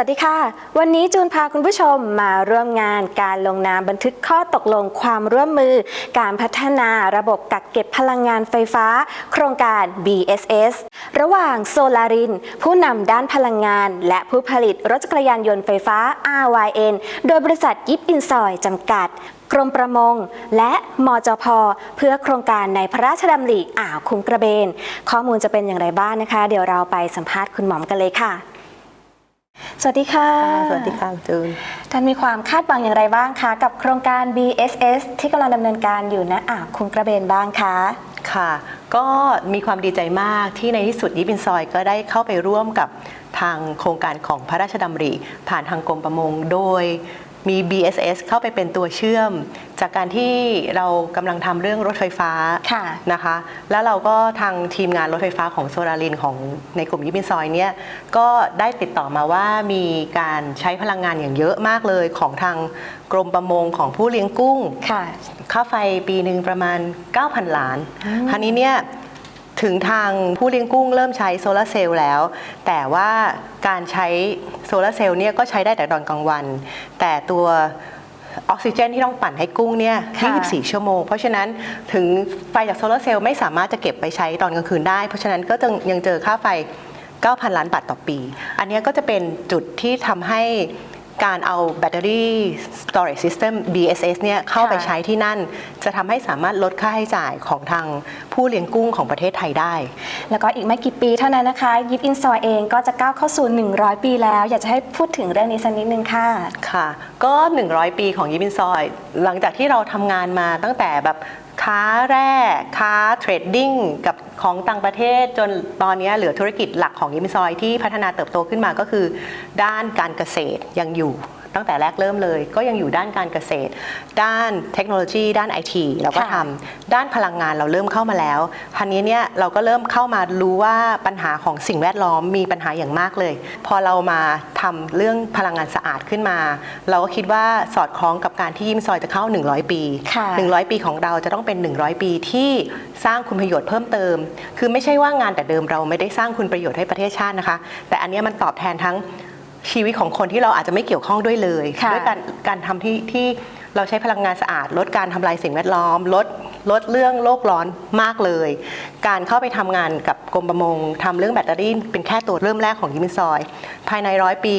วัสดีค่ะ วันนี้จูนพาคุณผู้ชมมาร่วมงานการลงนามบันทึกข้อตกลงความร่วมมือ การพัฒนาระบบกักเก็บพลังงานไฟฟ้า โครงการ BSS ระหว่างโซลาริน ผู้นำด้านพลังงาน และผู้ผลิตรถจักรยานยนต์ไฟฟ้า RYN โดยบริษัทยิปอินซอยจำกัดกรมประมง และมจพ เพื่อโครงการในพระราชดำริอ่าวคุ้งกระเบน ข้อมูลจะเป็นอย่างไรบ้างนะคะ เดี๋ยวเราไปสัมภาษณ์คุณหมอมกันเลยค่ะ สวัสดีค่ะ สวัสดีค่ะจูน ท่านมีความคาดหวังอย่างไรบ้างคะ กับโครงการ BSS ที่กำลังดำเนินการอยู่ณอ่าวคุ้งกระเบนบ้างคะ ค่ะ ก็มีความดีใจมากที่ในที่สุดยิปอินซอยก็ได้เข้าไปร่วมกับทางโครงการของพระราชดำริ ผ่านทางกรมประมง โดย มี BSS เข้าไปเป็นตัวเชื่อม จากการที่เรากำลังทำเรื่องรถไฟฟ้าค่ะนะคะ แล้วเราก็ทางทีมงานรถไฟฟ้าของโซลารินของในกลุ่มยิปอินซอยเนี่ยก็ได้ติดต่อมาว่ามีการใช้พลังงานอย่างเยอะมากเลยของทางกรมประมงของผู้เลี้ยงกุ้ง ค่ะค่าไฟปีหนึ่งประมาณ 9,000 ล้าน คราวนี้เนี่ย ถึงทางผู้เลี้ยงกุ้งเริ่มใช้โซลาร์เซลล์แล้ว แต่ว่าการใช้โซลาร์เซลล์เนี่ยก็ใช้ได้แต่ตอนกลางวัน แต่ตัวออกซิเจนที่ต้องปั่นให้กุ้งเนี่ยค่ะ24 ชั่วโมง เพราะฉะนั้นถึงไฟจากโซลาร์เซลล์ไม่สามารถจะเก็บไปใช้ตอนกลางคืนได้ เพราะฉะนั้นก็จะยังเจอค่าไฟ 9,000 ล้านบาทต่อปี อันเนี้ยก็จะเป็นจุดที่ทำให้ การเอาแบตเตอรี่ storage system BSS เนี่ยเข้าไปค่ะใช้ที่นั่น จะทำให้สามารถลดค่าใช้จ่ายของทางผู้เลี้ยงกุ้งของประเทศไทยได้ แล้วก็อีกไม่กี่ปีเท่านั้นนะคะยิปอินซอยเองก็จะก้าวเข้าสู่ 100 ปีแล้ว อยากจะให้พูดถึงเรื่องนี้สักนิดนึงค่ะ ค่ะ ก็ 100 ปีของยิบินซอย หลังจากที่เราทำงานมาตั้งแต่แบบ ค้าแร่ค้าเทรดดิ้งกับของต่างประเทศ จนตอนนี้เหลือธุรกิจหลักของยิมิซอยที่พัฒนาเติบโตขึ้นมาก็คือ ด้านการเกษตรยังอยู่ ตั้งแต่แรกเริ่มเลย ก็ยังอยู่ด้านการเกษตร ด้านเทคโนโลยี ด้านไอทีเราก็ค่ะทำด้านพลังงานเราเริ่มเข้ามาแล้วทันนี้เนี่ยเราก็เริ่มเข้ามารู้ว่าปัญหาของสิ่งแวดล้อมมีปัญหาอย่างมากเลย พอเรามาทำเรื่องพลังงานสะอาดขึ้นมา เราก็คิดว่าสอดคล้องกับการที่ยิมซอยจะเข้า 100 ปีค่ะ100 ปีของเราจะต้องเป็น 100 ปีที่สร้างคุณประโยชน์เพิ่มเติม คือไม่ใช่ว่างานแต่เดิมเราไม่ได้สร้างคุณประโยชน์ให้ประเทศชาตินะคะ แต่อันเนี้ยมันตอบแทนทั้ง ชีวิตของคนที่เราอาจจะไม่เกี่ยวข้องด้วยเลยค่ะด้วยการการทำที่ที่เราใช้พลังงานสะอาด ลดการทำลายสิ่งแวดล้อม ลดลดเรื่องโลกร้อนมากเลย การเข้าไปทำงานกับกรมประมงทำเรื่องแบตเตอรี่เป็นแค่ตัวเริ่มแรกของยิมินซอย ภายในร้อยปี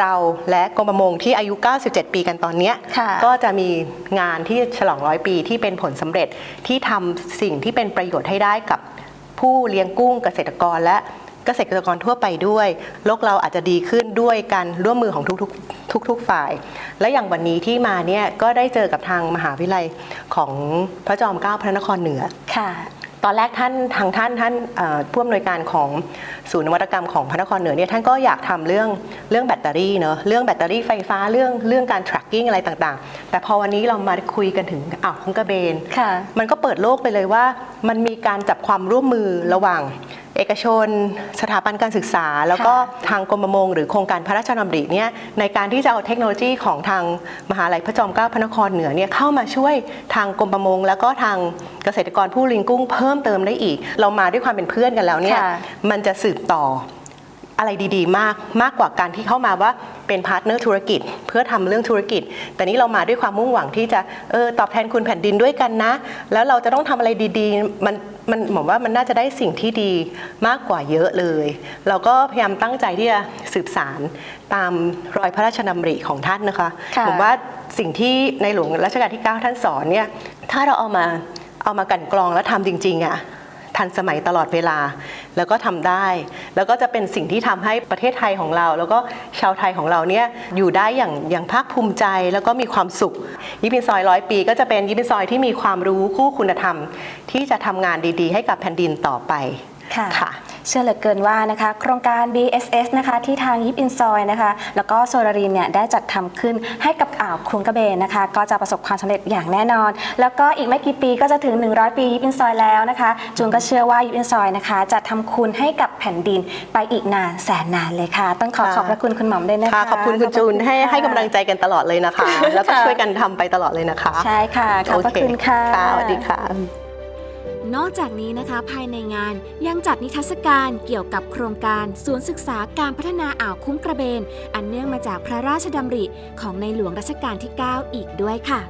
เราและกรมประมงที่อายุ 97 ปีกันตอนเนี้ยค่ะก็จะมีงานที่ฉลองร้อยปีที่เป็นผลสำเร็จที่ทำสิ่งที่เป็นประโยชน์ให้ได้กับผู้เลี้ยงกุ้งเกษตรกรและ เกษตรกรทั่วไปด้วย โลกเราอาจจะดีขึ้นด้วยการร่วมมือของทุกๆทุกๆฝ่าย และอย่างวันนี้ที่มาเนี่ยก็ได้เจอกับทางมหาวิทยาลัยของพระจอมเกล้าพระนครเหนือค่ะตอนแรกท่านทางท่านท่านเอ่อผู้อำนวยการของศูนย์นวัตกรรมของพระนครเหนือเนี่ยท่านก็อยากทำเรื่องเรื่องแบตเตอรี่เนอะเรื่องแบตเตอรี่ไฟฟ้าเรื่องเรื่องการ tracking อะไรต่างๆ แต่พอวันนี้เรามาคุยกันถึงอ่าวคุ้งกระเบนค่ะมันก็เปิดโลกไปเลยว่า มันมีการจับความร่วมมือระหว่าง เอกชน สถาบันการศึกษา แล้วก็ทางกรมประมง หรือโครงการพระราชดำริเนี่ยในการที่จะเอาเทคโนโลยีของทางมหาลัยพระจอมเกล้าพระนครเหนือเนี่ยเข้ามาช่วยทางกรมประมง แล้วก็ทางเกษตรกรผู้เลี้ยงกุ้งเพิ่มเติมได้อีก เรามาด้วยความเป็นเพื่อนกันแล้วเนี่ยค่ะมันจะสืบต่อ อะไรดีๆ มากมากกว่าการที่เข้ามาว่าเป็นพาร์ทเนอร์ธุรกิจ เพื่อทำเรื่องธุรกิจ แต่นี้เรามาด้วยความมุ่งหวังที่จะเออตอบแทนคุณแผ่นดินด้วยกันนะ แล้วเราจะต้องทำอะไรดีๆ มันมันหมายว่ามันน่าจะได้สิ่งที่ดีมากกว่าเยอะเลย เราก็พยายามตั้งใจที่จะสืบสารตามรอยพระราชดำริของท่านนะคะค่ะผมว่าสิ่งที่ในหลวงรัชกาลที่ 9 ท่านสอนเนี่ยถ้าเราเอามาเอามากลันกรองแล้วทำจริงๆอะทันสมัยตลอดเวลา แล้วก็ทำได้ แล้วก็จะเป็นสิ่งที่ทำให้ประเทศไทยของเรา แล้วก็ชาวไทยของเราเนี่ยอยู่ได้อย่างอย่างภาคภูมิใจแล้วก็มีความสุข ยิปปินซอยร้อยปี ก็จะเป็นยิปปินซอยที่มีความรู้คู่คุณธรรม ที่จะทำงานดีๆ ให้กับแผ่นดินต่อไปค่ะค่ะ เชื่อเหลือเกินว่านะคะโครงการ BSS นะคะที่ทางยิปอินซอยนะคะแล้วก็โซลารินเนี่ยได้จัดทำขึ้นให้กับอ่าวคุ้งกระเบนนะคะ ก็จะประสบความสำเร็จอย่างแน่นอน แล้วก็อีกไม่กี่ปีก็จะถึง 100 ปียิปอินซอยแล้วนะคะจูนก็เชื่อว่ายิปอินซอยนะคะจะทำคุณให้กับแผ่นดินไปอีกนานแสนนานเลยค่ะ ต้องขอค่ะขอบพระคุณคุณหมอมด้วยนะคะค่ะขอบคุณคุณจูนให้ค่ะให้กำลังใจกันตลอดเลยนะคะ แล้วก็ค่ะช่วยกันทำไปตลอดเลยนะคะ ใช่ค่ะขอบพระโเคุณค่ะค่ะสวัสดีค่ะ นอกจากนี้นะคะภายในงานยังจัดนิทรรศการเกี่ยวกับโครงการศูนย์ศึกษาการพัฒนาอ่าวคุ้งกระเบน อันเนื่องมาจากพระราชดำริของในหลวงรัชกาลที่ 9 อีกด้วยค่ะ